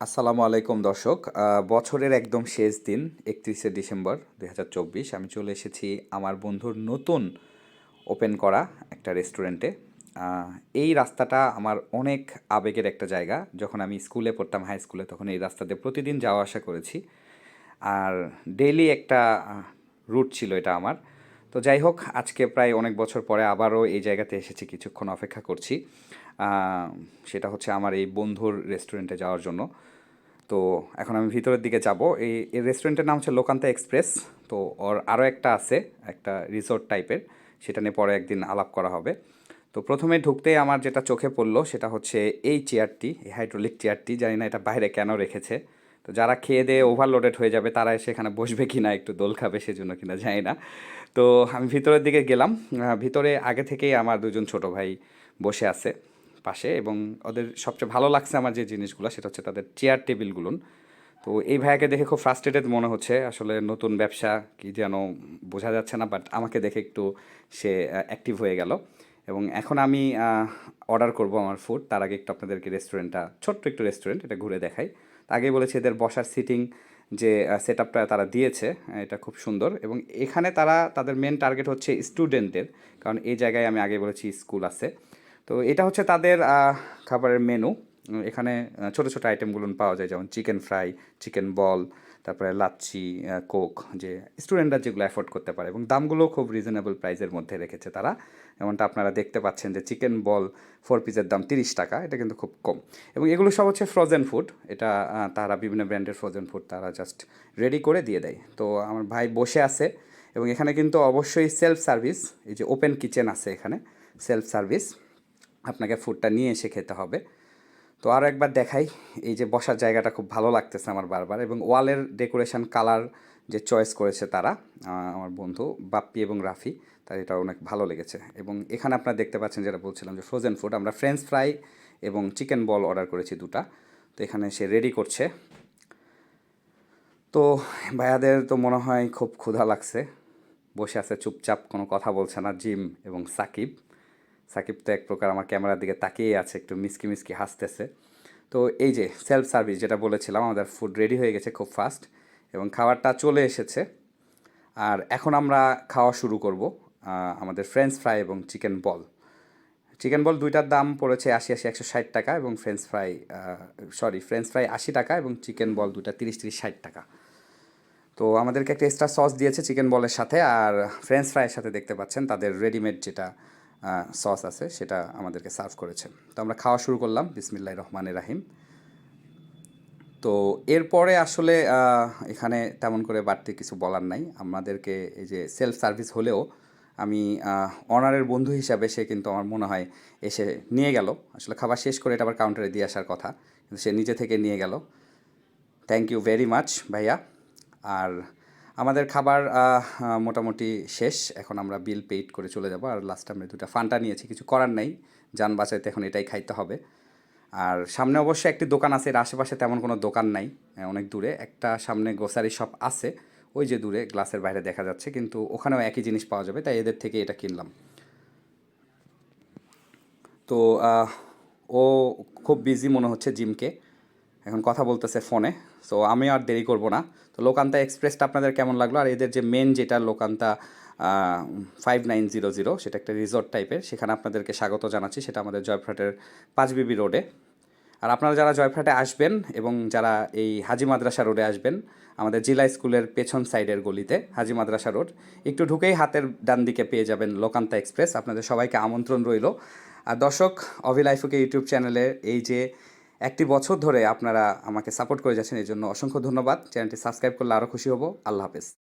আসসালামু আলাইকুম দর্শক। বছরের একদম শেষ দিন, একত্রিশে ডিসেম্বর দু হাজার চব্বিশ। আমি চলে এসেছি আমার বন্ধুর নতুন ওপেন করা একটা রেস্টুরেন্টে। এই রাস্তাটা আমার অনেক আবেগের একটা জায়গা। যখন আমি স্কুলে পড়তাম, হাই স্কুলে, তখন এই রাস্তাতে প্রতিদিন যাওয়া আসা করেছি। আর ডেইলি একটা রুট ছিল এটা আমার। তো যাই হোক, আজকে প্রায় অনেক বছর পরে আবারও এই জায়গাতে এসেছি, কিছুক্ষণ অপেক্ষা করছি। সেটা হচ্ছে আমার এই বন্ধুর রেস্টুরেন্টে যাওয়ার জন্য। তো এখন আমি ভিতরের দিকে যাব। এই এই রেস্টুরেন্টের নাম হচ্ছে লোকান্তা এক্সপ্রেস। তো ওর আরও একটা আছে, একটা রিসোর্ট টাইপের। সেটা নিয়ে পরে একদিন আলাপ করা হবে। তো প্রথমে ঢুকতে আমার যেটা চোখে পড়ল, সেটা হচ্ছে এই চেয়ারটি, এই হাইড্রোলিক চেয়ারটি। জানি না এটা বাইরে কেন রেখেছে। তো যারা খেয়ে দিয়ে ওভারলোডেড হয়ে যাবে, তারা এসে এখানে বসবে কি না একটু দোল খাবে সেজন্য কিনা জানি না। তো আমি ভিতরের দিকে গেলাম ভিতরে আগে থেকেই আমার দুজন ছোট ভাই বসে আছে পাশে এবং ওদের সবচেয়ে ভালো লাগছে আমার যে জিনিসগুলো সেটা হচ্ছে তাদের চেয়ার টেবিলগুলো তো এই ভাইয়াকে দেখে খুব ফ্রাস্ট্রেটেড মনে হচ্ছে, আসলে নতুন ব্যবসা কি যেন বোঝা যাচ্ছে না বাট আমাকে দেখে একটু সে অ্যাক্টিভ হয়ে গেল। এবং এখন আমি অর্ডার করব আমার ফুড তার আগে একটু আপনাদেরকে রেস্টুরেন্টটা ছোট্ট একটু রেস্টুরেন্ট এটা ঘুরে দেখাই। আগেই বলেছি এদের বসার সিটিং যে সেট আপটা তারা দিয়েছে এটা খুব সুন্দর। এবং এখানে তারা, তাদের মেন টার্গেট হচ্ছে স্টুডেন্টদের কারণ এই জায়গায় আমি আগে বলেছি স্কুল আছে। তো এটা হচ্ছে তাদের খাবারের মেনু এখানে ছোট ছোট আইটেমগুলো পাওয়া যায়, যেমন চিকেন ফ্রাই চিকেন বল তারপরে লাচ্ছি কোক যে স্টুডেন্টরা যেগুলো অ্যাফোর্ড করতে পারে এবং দামগুলো খুব রিজনেবল প্রাইসের মধ্যে রেখেছে তারা। যেমনটা আপনারা দেখতে পাচ্ছেন যে চিকেন বল ফোর পিসের দাম তিরিশ টাকা, এটা কিন্তু খুব কম। এবং এগুলো সব হচ্ছে ফ্রোজেন ফুড এটা তারা বিভিন্ন ব্র্যান্ডের ফ্রোজেন ফুড তারা জাস্ট রেডি করে দিয়ে দেয়। তো আমার ভাই বসে আছে এবং এখানে কিন্তু অবশ্যই সেলফ সার্ভিস এই যে ওপেন কিচেন আছে এখানে সেলফ সার্ভিস আপনাকে ফুডটা নিয়ে এসে খেতে হবে। তো আরও একবার দেখাই। এই যে বসার জায়গাটা খুব ভালো লাগতেছে আমার বারবার এবং ওয়ালের ডেকোরেশন কালার যে চয়েস করেছে তারা আমার বন্ধু বাপ্পি এবং রাফি, তার এটা অনেক ভালো লেগেছে। এবং এখানে আপনারা দেখতে পাচ্ছেন যেটা বলছিলাম যে ফ্রোজেন ফুড আমরা ফ্রেঞ্চ ফ্রাই এবং চিকেন বল অর্ডার করেছি দুটা। তো এখানে সে রেডি করছে। তো ভাইয়াদের তো মনে হয় খুব ক্ষুধা লাগছে। বসে আছে চুপচাপ, কোনো কথা বলছে না, জিম এবং সাকিব। সাকিব তো এক প্রকার আমার ক্যামেরার দিকে তাকিয়ে আছে, একটু মিসকি মিসকি হাসতেছে। তো এই যে সেলফ সার্ভিস যেটা বলেছিলাম, আমাদের ফুড রেডি হয়ে গেছে খুব ফাস্ট এবং খাবারটা চলে এসেছে। আর এখন আমরা খাওয়া শুরু করব আমাদের ফ্রেঞ্চ ফ্রাই এবং চিকেন বল চিকেন বল দুইটার দাম পড়েছে আশি আশি একশো ষাট টাকা এবং french fry sorry french fry আশি টাকা এবং চিকেন বল দুইটা তিরিশ তিরিশ ষাট টাকা। তো আমাদেরকে একটা এক্সট্রা সস দিয়েছে চিকেন বলের সাথে, আর ফ্রেঞ্চ ফ্রাইয়ের সাথে দেখতে পাচ্ছেন তাদের রেডিমেড যেটা সস আছে, সেটা আমাদেরকে সার্ভ করেছে। তো আমরা খাওয়া শুরু করলাম বিসমিল্লাহ রহমান রাহিম। তো এরপরে আসলে এখানে তেমন করে বাড়তি কিছু বলার নাই। আমাদেরকে এই যে সেলফ সার্ভিস হলেও আমি অনারের বন্ধু হিসাবে সে কিন্তু আমার মনে হয় এসে নিয়ে গেল। আসলে খাবার শেষ করে এটা আবার কাউন্টারে দিয়ে আসার কথা, কিন্তু সে নিজে থেকে নিয়ে গেল। থ্যাংক ইউ ভেরি মাচ ভাইয়া। আর আমাদের খাবার মোটামুটি শেষ। এখন আমরা বিল পেইড করে চলে যাব। আর লাস্ট আমরা দুটা ফান্টা নিয়েছি, কিছু করার নেই। যান বাঁচাইতে এখন এটাই খাইতে হবে। আর সামনে অবশ্যই একটি দোকান আছে, এর আশেপাশে তেমন কোনো দোকান নাই অনেক দূরে। একটা সামনে গ্রোসারি শপ আছে, ওই যে দূরে, গ্লাসের বাইরে দেখা যাচ্ছে। কিন্তু ওখানেও একই জিনিস পাওয়া যাবে, তাই এদের থেকে এটা কিনলাম। তো ও খুব বিজি মনে হচ্ছে জিমকে। এখন কথা বলতেছে ফোনে। সো আমি আর দেরি করব না। তো লোকান্তা এক্সপ্রেসটা আপনাদের কেমন লাগল? আর এদের যে মেন যেটা Lokanta five nine zero zero সেটা একটা রিসোর্ট টাইপের সেখানে আপনাদেরকে স্বাগত জানাচ্ছি। সেটা আমাদের জয়ফ্রাটের পাঁচবিবি রোডে। আর আপনারা যারা জয়ফ্রাটে আসবেন এবং যারা এই হাজি মাদ্রাসা রোডে আসবেন, আমাদের জেলা স্কুলের পেছন সাইডের গলিতে, হাজি মাদ্রাসা রোড, একটু ঢুকেই হাতের ডান দিকে পেয়ে যাবেন লোকান্তা এক্সপ্রেস। আপনাদের সবাইকে আমন্ত্রণ রইল। আর দর্শক অভিলাইফুকে ইউটিউব চ্যানেলে এই যে একটি বছর ধরে আপনারা আমাকে সাপোর্ট করে যাচ্ছেন এই জন্য অসংখ্য ধন্যবাদ। চ্যানেলটি সাবস্ক্রাইব করলে আরও খুশি হব। আল্লাহ হাফেজ।